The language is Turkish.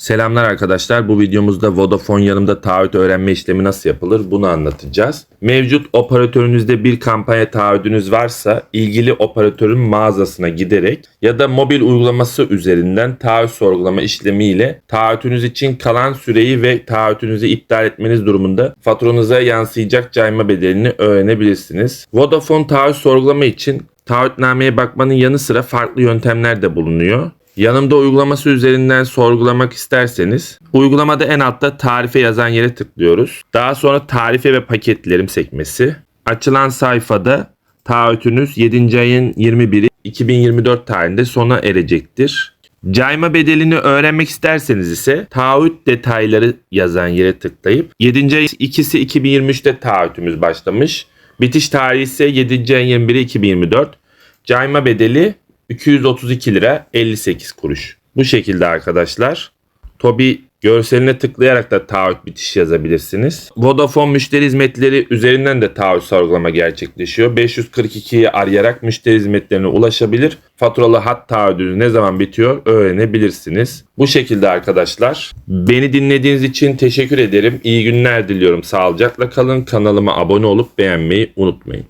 Selamlar arkadaşlar. Bu videomuzda Vodafone yanımda taahhüt öğrenme işlemi nasıl yapılır bunu anlatacağız. Mevcut operatörünüzde bir kampanya taahhüdünüz varsa ilgili operatörün mağazasına giderek ya da mobil uygulaması üzerinden taahhüt sorgulama işlemiyle taahhütünüz için kalan süreyi ve taahhütünüzü iptal etmeniz durumunda faturanıza yansıyacak cayma bedelini öğrenebilirsiniz. Vodafone taahhüt sorgulama için taahhütnameye bakmanın yanı sıra farklı yöntemler de bulunuyor. Yanımda uygulaması üzerinden sorgulamak isterseniz uygulamada en altta tarife yazan yere tıklıyoruz. Daha sonra tarife ve paketlerim sekmesi. Açılan sayfada taahhütünüz 7. ayın 21'i 2024 tarihinde sona erecektir. Cayma bedelini öğrenmek isterseniz ise taahhüt detayları yazan yere tıklayıp 7. ayın 2'si 2023'te taahhütümüz başlamış. Bitiş tarihi ise 7. ayın 21'i 2024. Cayma bedeli 232 lira 58 kuruş. Bu şekilde arkadaşlar. Tobi görseline tıklayarak da taahhüt bitişi yazabilirsiniz. Vodafone müşteri hizmetleri üzerinden de taahhüt sorgulama gerçekleşiyor. 542'yi arayarak müşteri hizmetlerine ulaşabilir. Faturalı hat taahhüdünüz ne zaman bitiyor öğrenebilirsiniz. Bu şekilde arkadaşlar. Beni dinlediğiniz için teşekkür ederim. İyi günler diliyorum. Sağlıcakla kalın. Kanalıma abone olup beğenmeyi unutmayın.